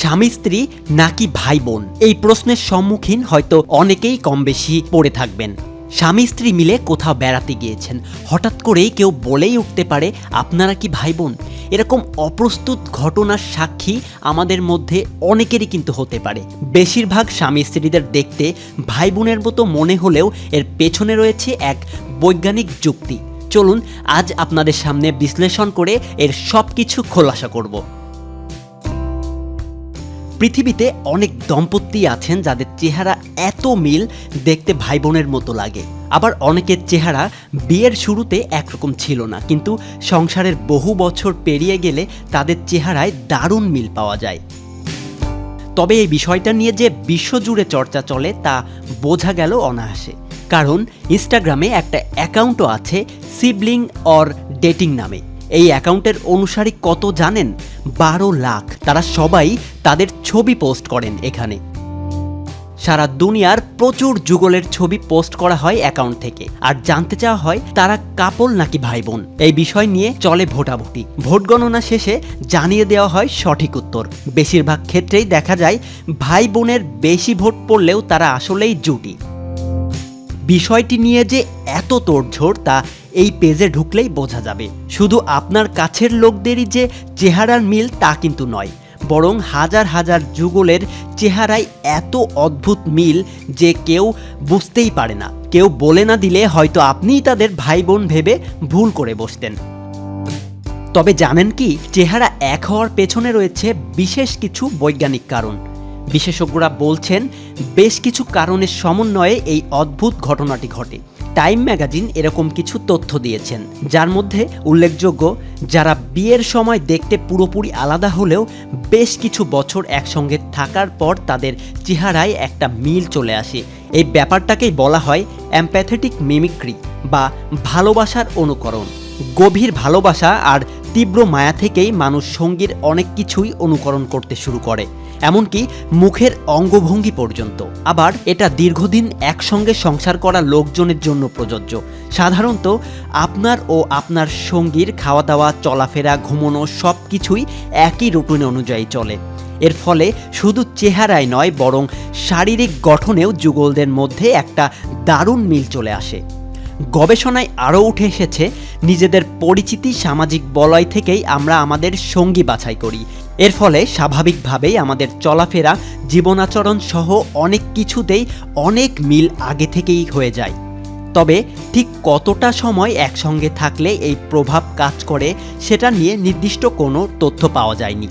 স্বামী স্ত্রী নাকি ভাই বোন এই প্রশ্নের সম্মুখীন হয়তো অনেকেই কম বেশি পড়ে থাকবেন। স্বামী স্ত্রী মিলে কোথাও বেড়াতে গিয়েছেন। হঠাৎ করেই কেউ বলেই উঠতে পারে, আপনারা কি ভাই বোন এরকম অপ্রস্তুত ঘটনার সাক্ষী আমাদের মধ্যে অনেকেরই কিন্তু হতে পারে। বেশিরভাগ স্বামী স্ত্রীদের দেখতে ভাই বোনের মতো মনে হলেও এর পেছনে রয়েছে এক বৈজ্ঞানিক যুক্তি। চলুন, আজ আপনাদের সামনে বিশ্লেষণ করে এর সব কিছু খোলাসা করব। পৃথিবীতে অনেক দম্পতি আছেন যাদের চেহারা এত মিল দেখতে ভাই বোনের মতো লাগে। আবার অনেকের চেহারা বিয়ের শুরুতে একরকম ছিল না, কিন্তু সংসারের বহু বছর পেরিয়ে গেলে তাদের চেহারায় দারুণ মিল পাওয়া যায়। তবে এই বিষয়টা নিয়ে যে বিশ্বজুড়ে চর্চা চলে তা বোঝা গেল অনায়াসে। কারণ ইনস্টাগ্রামে একটা অ্যাকাউন্টও আছে, সিবলিং অর ডেটিং নামে। এই অ্যাকাউন্টের অনুসারী কত জানেন? বারো লাখ। তারা সবাই তাদের ছবি পোস্ট করেন এখানে। সারা দুনিয়ার প্রচুর যুগলের ছবি পোস্ট করা হয় অ্যাকাউন্ট থেকে। আর জানতে চাওয়া হয়, তারা কাপল নাকি ভাই বোন এই বিষয় নিয়ে চলে ভোটাভুটি। ভোট গণনা শেষে জানিয়ে দেওয়া হয় সঠিক উত্তর। বেশিরভাগ ক্ষেত্রেই দেখা যায় ভাই বোনের বেশি ভোট পড়লেও তারা আসলেই জুটি। বিষয়টি নিয়ে যে এত তোড়ঝোড় তা এই পেজে ঢুকলেই বোঝা যাবে। শুধু আপনার কাছের লোকদেরই যে চেহারার মিল তা কিন্তু নয়, বরং হাজার হাজার যুগলের চেহারায় এত অদ্ভুত মিল যে কেউ বুঝতেই পারে না। কেউ বলে না দিলে হয়তো আপনিই তাদের ভাই বোন ভেবে ভুল করে বসতেন। তবে জানেন কি, চেহারা এক হওয়ার পেছনে রয়েছে বিশেষ কিছু বৈজ্ঞানিক কারণ। বিশেষজ্ঞরা বলছেন, বেশ কিছু কারণের সমন্বয়ে এই অদ্ভুত ঘটনাটি ঘটে। টাইম ম্যাগাজিন এরকম কিছু তথ্য দিয়েছেন, যার মধ্যে উল্লেখযোগ্য, যারা বিয়ের সময় দেখতে পুরোপুরি আলাদা হলেও বেশ কিছু বছর একসঙ্গে থাকার পর তাদের চেহারায় একটা মিল চলে আসে। এই ব্যাপারটাকেই বলা হয় অ্যাম্প্যাথেটিক মিমিক্রি বা ভালোবাসার অনুকরণ। গভীর ভালোবাসা আর তীব্র মায়া থেকেই মানুষ সঙ্গীর অনেক কিছুই অনুকরণ করতে শুরু করে। এমনকি মুখের অঙ্গভঙ্গি পর্যন্ত। আবার এটা দীর্ঘদিন একসঙ্গে সংসার করা লোকজনের জন্য প্রযোজ্য। সাধারণত আপনার ও আপনার সঙ্গীর খাওয়া দাওয়া চলাফেরা, ঘুমোনো সব কিছুই একই রুটিন অনুযায়ী চলে। এর ফলে শুধু চেহারায় নয়, বরং শারীরিক গঠনেও যুগলদের মধ্যে একটা দারুণ মিল চলে আসে। গবেষণায় আরও উঠে এসেছে, নিজেদের পরিচিতি সামাজিক বলয় থেকেই আমরা আমাদের সঙ্গী বাছাই করি। এর ফলে স্বাভাবিকভাবেই আমাদের চলাফেরা, জীবনাচরণ সহ অনেক কিছুতেই অনেক মিল আগে থেকেই হয়ে যায়। তবে ঠিক কতটা সময় একসঙ্গে থাকলে এই প্রভাব কাজ করে সেটা নিয়ে নির্দিষ্ট কোনো তথ্য পাওয়া যায়নি।